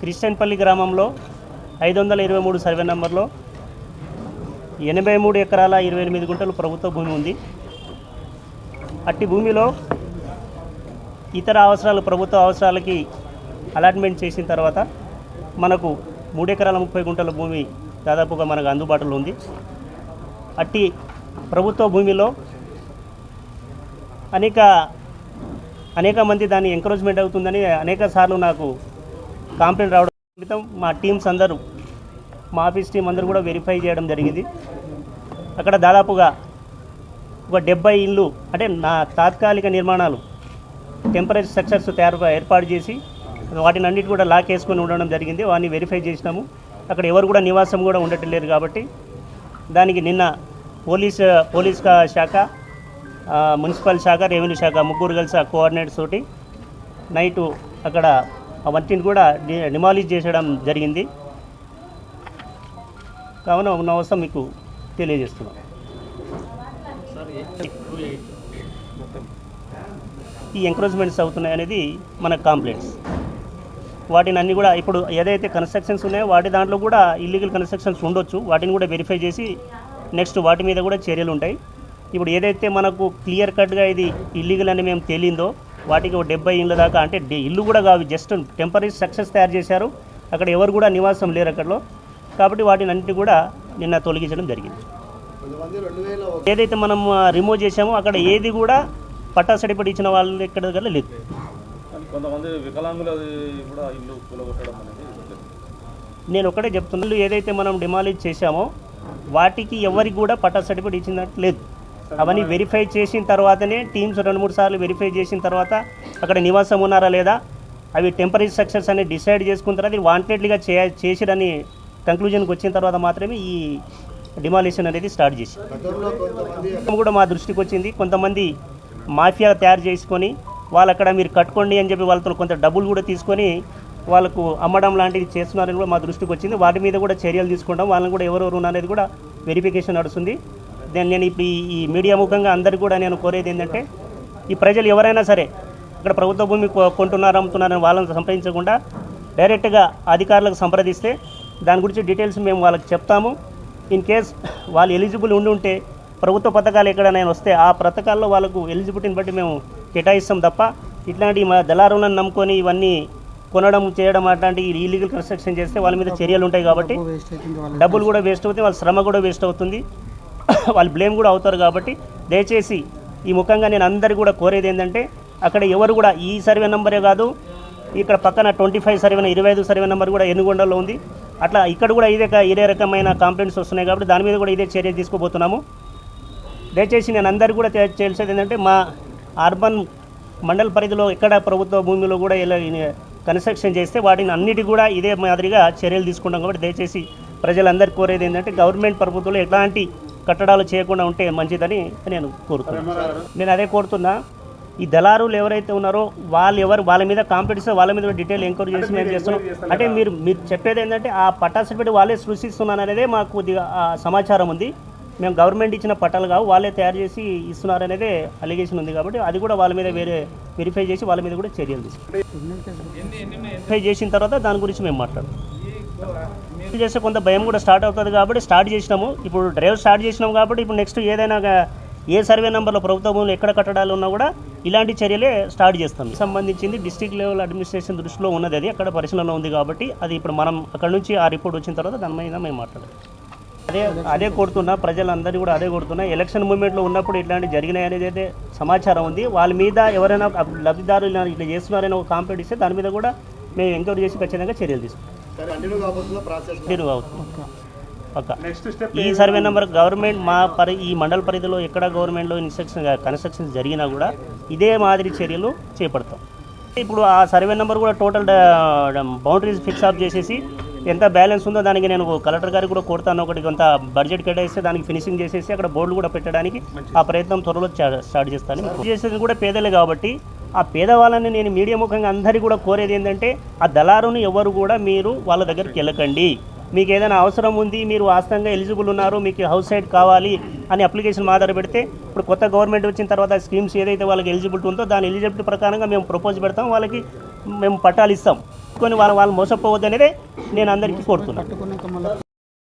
క్రిస్టియన్పల్లి గ్రామంలో ఐదు వందల ఇరవై మూడు సర్వే నెంబర్లో ఎనభై మూడు ఎకరాల ఇరవై ఎనిమిది గుంటలు ప్రభుత్వ భూమి ఉంది. అట్టి భూమిలో ఇతర అవసరాలు ప్రభుత్వ అవసరాలకి అలాట్మెంట్ చేసిన తర్వాత మనకు మూడు ఎకరాల ముప్పై గుంటల భూమి దాదాపుగా మనకు అందుబాటులో ఉంది. అట్టి ప్రభుత్వ భూమిలో అనేక అనేక మంది దాన్ని ఎంకరేజ్మెంట్ అవుతుందని అనేక సార్లు నాకు కంప్లైంట్ రావడం క్రితం మా టీమ్స్ అందరూ మా ఆఫీస్ టీం అందరూ కూడా వెరిఫై చేయడం జరిగింది. అక్కడ దాదాపుగా ఒక డెబ్బై ఇళ్ళు అంటే నా తాత్కాలిక నిర్మాణాలు టెంపరీ స్ట్రక్చర్స్ తయారు ఏర్పాటు చేసి వాటిని అన్నిటి కూడా లాక్ వేసుకొని ఉండడం జరిగింది. వాటిని వెరిఫై చేసినాము. అక్కడ ఎవరు కూడా నివాసం కూడా ఉండటం లేదు కాబట్టి దానికి నిన్న పోలీస్ పోలీస్ శాఖ మున్సిపల్ శాఖ రెవెన్యూ శాఖ ముగ్గురు కలిసి ఆ కోఆర్డినేట్స్ తోటి నైటు అక్కడ అవన్నిటిని కూడా డిమాలిష్ చేసడం జరిగింది. కావున ఉన్న అవసరం మీకు తెలియజేస్తున్నాం. ఈ ఎంకరేజ్మెంట్స్ అవుతున్నాయి అనేది మన కాంప్లైంట్స్ వాటిని అన్ని కూడా ఇప్పుడు ఏదైతే కన్స్ట్రక్షన్స్ ఉన్నాయో వాటి దాంట్లో కూడా ఇల్లీగల్ కన్స్ట్రక్షన్స్ ఉండొచ్చు. వాటిని కూడా వెరిఫై చేసి నెక్స్ట్ వాటి మీద కూడా చర్యలు ఉంటాయి. ఇప్పుడు ఏదైతే మనకు క్లియర్ కట్గా ఇది ఇల్లీగల్ అని మేము తేలిందో వాటికి ఒక డెబ్బై ఇళ్ళ దాకా అంటే ఇల్లు కూడా కావు. జస్ట్ టెంపరీ స్ట్రక్చర్స్ తయారు చేశారు. అక్కడ ఎవరు కూడా నివాసం లేరు అక్కడలో. కాబట్టి వాటిని అన్నిటి కూడా నిన్న తొలగించడం జరిగింది. ఏదైతే మనం రిమూవ్ చేసామో అక్కడ ఏది కూడా పట్టా సర్టిఫికేట్ ఇచ్చిన వాళ్ళు ఎక్కడ దగ్గర లేదు కానీ కొంతమంది వికలాంగులు అది కూడా ఇల్లు కూలగొట్టడం అనేది లేదు. నేను ఒకటే చెప్తున్నా. ఇల్లు ఏదైతే మనం డిమాలిజ్ చేశామో వాటికి ఎవరికి కూడా పట్టా సర్టిఫికేట్ ఇచ్చినట్టు లేదు. అవన్నీ వెరిఫై చేసిన తర్వాతనే టీమ్స్ రెండు మూడు సార్లు వెరిఫై చేసిన తర్వాత అక్కడ నివాసం ఉన్నారా లేదా? అవి టెంపరీ స్ట్రక్చర్స్ అని డిసైడ్ చేసుకున్న తర్వాత ఇది వాంటెడ్లీగా చే చేసిరని కంక్లూజన్కి వచ్చిన తర్వాత మాత్రమే ఈ డిమాలిషన్ అనేది స్టార్ట్ చేసి కూడా మా దృష్టికి వచ్చింది. కొంతమంది మాఫియా తయారు చేసుకొని వాళ్ళు అక్కడ మీరు కట్టుకోండి అని చెప్పి వాళ్ళతో కొంత డబ్బులు కూడా తీసుకొని వాళ్ళకు అమ్మడం లాంటివి చేస్తున్నారని కూడా మా దృష్టికి వచ్చింది. వాటి మీద కూడా చర్యలు తీసుకుంటాం. వాళ్ళని కూడా ఎవరెవరు ఉన్నారనేది కూడా వెరిఫికేషన్ నడుస్తుంది. నేను ఇప్పుడు ఈ- మీడియా ముఖంగా అందరికీ కూడా నేను కోరేది ఏంటంటే ఈ ప్రజలు ఎవరైనా సరే ఇక్కడ ప్రభుత్వ భూమి కొంటున్నారు అమ్ముతున్నారని వాళ్ళని సంప్రదించకుండా డైరెక్ట్గా అధికారులకు సంప్రదిస్తే దాని గురించి డీటెయిల్స్ మేము వాళ్ళకి చెప్తాము. ఇన్ కేస్ వాళ్ళు ఎలిజిబుల్ ఉండి ఉంటే ప్రభుత్వ పథకాలు ఎక్కడైనా వస్తే ఆ పథకాల్లో వాళ్ళకు ఎలిజిబిలిటీని బట్టి మేము కేటాయిస్తాం తప్ప ఇట్లాంటి మా దళారులను నమ్ముకొని ఇవన్నీ కొనడం చేయడం అట్లాంటి ఇల్లీగల్ కన్స్ట్రక్షన్ చేస్తే వాళ్ళ మీద చర్యలు ఉంటాయి కాబట్టి డబ్బులు కూడా వేస్ట్ అవుతుంది వాళ్ళ శ్రమ కూడా వేస్ట్ అవుతుంది. వాళ్ళు బ్లేమ్ కూడా అవుతారు కాబట్టి దయచేసి ఈ ముఖంగా నేను అందరు కూడా కోరేది ఏంటంటే అక్కడ ఎవరు కూడా ఈ సర్వే నెంబరే కాదు ఇక్కడ పక్కన ట్వంటీ ఫైవ్ సర్వే ఇరవై ఐదు సర్వే నెంబర్ కూడా ఎన్నుగొండలో ఉంది. అట్లా ఇక్కడ కూడా ఇదే ఇదే రకమైన కంప్లైంట్స్ వస్తున్నాయి కాబట్టి దాని మీద కూడా ఇదే చర్య తీసుకోబోతున్నాము. దయచేసి నేను అందరు కూడా చేసేది తెలిసేది ఏంటంటే మా అర్బన్ మండల పరిధిలో ఎక్కడ ప్రభుత్వ భూమిలో కూడా ఇలా కన్స్ట్రక్షన్ చేస్తే వాటిని అన్నిటి కూడా ఇదే మాదిరిగా చర్యలు తీసుకుంటాం కాబట్టి దయచేసి ప్రజలందరికీ కోరేది ఏంటంటే గవర్నమెంట్ ప్రభుత్వంలో ఎలాంటి కట్టడాలు చేయకుండా ఉంటే మంచిదని నేను కోరుతున్నాను. నేను అదే కోరుతున్నా ఈ దళారులు ఎవరైతే ఉన్నారో వాళ్ళు ఎవరు వాళ్ళ మీద కాంపిటీషన్ వాళ్ళ మీద డీటెయిల్ ఎంక్వైరీ చేసి మేము చేస్తున్నాం. అంటే మీరు మీరు చెప్పేది ఏంటంటే ఆ పట్టా సర్టిఫికేట్ వాళ్ళే సృష్టిస్తున్నాను అనేదే మాకు కొద్దిగా సమాచారం ఉంది. మేము గవర్నమెంట్ ఇచ్చిన పట్టాలు కావు వాళ్ళే తయారు చేసి ఇస్తున్నారు అనేదే అలిగేషన్ ఉంది కాబట్టి అది కూడా వాళ్ళ మీద వేరే వెరిఫై చేసి వాళ్ళ మీద కూడా చర్యలు తీసుకుంటాం. వెరిఫై చేసిన తర్వాత దాని గురించి మేము మాట్లాడతాం చేస్తే కొంత భయం కూడా స్టార్ట్ అవుతుంది కాబట్టి స్టార్ట్ చేసినాము. ఇప్పుడు డ్రైవ్ స్టార్ట్ చేసినాము కాబట్టి ఇప్పుడు నెక్స్ట్ ఏదైనా ఏ సర్వే నెంబర్లో ప్రభుత్వ భూములు ఎక్కడ కట్టడాలు ఉన్నా కూడా ఇలాంటి చర్యలే స్టార్ట్ చేస్తాం సంబంధించింది డిస్ట్రిక్ట్ లెవెల్ అడ్మినిస్ట్రేషన్ దృష్టిలో ఉన్నది అది. అక్కడ పరిశీలనలో ఉంది కాబట్టి అది ఇప్పుడు మనం అక్కడ నుంచి ఆ రిపోర్ట్ వచ్చిన తర్వాత దాని మీద మేము మాట్లాడాలి అదే అదే కొడుతున్నా ప్రజలందరినీ కూడా అదే కొడుతున్నా ఎలక్షన్ మూమెంట్లో ఉన్నప్పుడు ఇట్లాంటి జరిగినాయి అనేది అయితే సమాచారం ఉంది. వాళ్ళ మీద ఎవరైనా లబ్ధిదారులు ఇలా ఇట్లా చేస్తున్నారని ఒక కాంప్లైంట్ ఇస్తే దాని మీద కూడా మేము ఎంక్వైరీ చేసి ఖచ్చితంగా చర్యలు తీసుకుంటాం. కంటిన్యూ అవుతుంది పక్క. ఈ సర్వే నెంబర్ గవర్నమెంట్ మా పరి ఈ మండల పరిధిలో ఎక్కడ గవర్నమెంట్లో ఇన్స్ట్రక్షన్ కన్స్ట్రక్షన్స్ జరిగినా కూడా ఇదే మాదిరి చర్యలు చేపడతాం. ఇప్పుడు ఆ సర్వే నెంబర్ కూడా టోటల్ బౌండరీస్ ఫిక్స్ అప్ చేసేసి ఎంత బ్యాలెన్స్ ఉందో దానికి నేను కలెక్టర్ గారికి కూడా కోరుతాను ఒకటి కొంత బడ్జెట్ కేటాయిస్తే దానికి ఫినిషింగ్ చేసేసి అక్కడ బోర్డులు కూడా పెట్టడానికి ఆ ప్రయత్నం త్వరలో చా- స్టార్ట్ చేస్తాను. చేసేది కూడా పేదలే కాబట్టి ఆ పేదవాళ్ళని నేను మీడియా ముఖంగా అందరికీ కూడా కోరేది ఏంటంటే ఆ దళారుని ఎవరు కూడా మీరు వాళ్ళ దగ్గరికి వెళ్ళకండి. మీకు ఏదైనా అవసరం ఉంది మీరు వాస్తవంగా ఎలిజిబుల్ ఉన్నారు మీకు హౌస్ సైడ్ కావాలి అని అప్లికేషన్ ఆధార పెడితే ఇప్పుడు కొత్త గవర్నమెంట్ వచ్చిన తర్వాత స్కీమ్స్ ఏదైతే వాళ్ళకి ఎలిజిబిలిటీ ఉందో దాని ఎలిజిబిలిటీ ప్రకారంగా మేము ప్రపోజ్ పెడతాం వాళ్ళకి మేము పట్టాలు ఇస్తాం. కొన్ని వాళ్ళు వాళ్ళు మోసపోవద్దు అనేది నేను అందరికీ కోరుతున్నాను.